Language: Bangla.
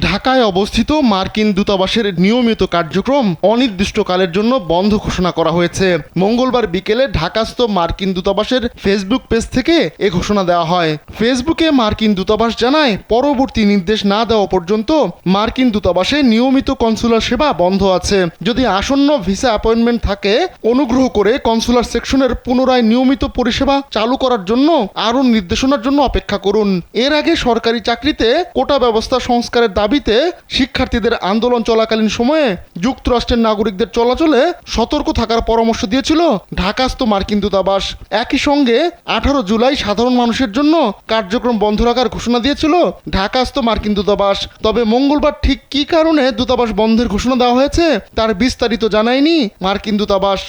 ঢাকায় অবস্থিত মার্কিন দূতাবাসের নিয়মিত কার্যক্রম অনির্দিষ্টকালের জন্য বন্ধ ঘোষণা করা হয়েছে। মঙ্গলবার বিকেলে ঢাকাস্থ মার্কিন দূতাবাসের ফেসবুক পেজ থেকে এ ঘোষণা দেওয়া হয়। ফেসবুকে মার্কিন দূতাবাস জানায়, পরবর্তী নির্দেশ না দেওয়া পর্যন্ত মার্কিন দূতাবাসে নিয়মিত কনসুলার সেবা বন্ধ আছে। যদি আসন্ন ভিসা অ্যাপয়েন্টমেন্ট থাকে, অনুগ্রহ করে কনসুলার সেকশনের পুনরায় নিয়মিত পরিষেবা চালু করার জন্য আরও নির্দেশনার জন্য অপেক্ষা করুন। এর আগে সরকারি চাকরিতে কোটা ব্যবস্থা সংস্কারের দাবিতে শিক্ষার্থীদের আন্দোলন চলাকালীন সময়ে যুক্তরাষ্ট্রের নাগরিকদের চলাচলে সতর্ক থাকার পরামর্শ দিয়েছিল ঢাকাস্থ মার্কিন দূতাবাস। একই সঙ্গে আঠারো জুলাই সাধারণ মানুষের জন্য কার্যক্রম বন্ধ রাখার ঘোষণা দিয়েছিল ঢাকাস্থ মার্কিন দূতাবাস। তবে মঙ্গলবার ঠিক কী কারণে দূতাবাস বন্ধের ঘোষণা দেওয়া হয়েছে তার বিস্তারিত জানায়নি মার্কিন দূতাবাস।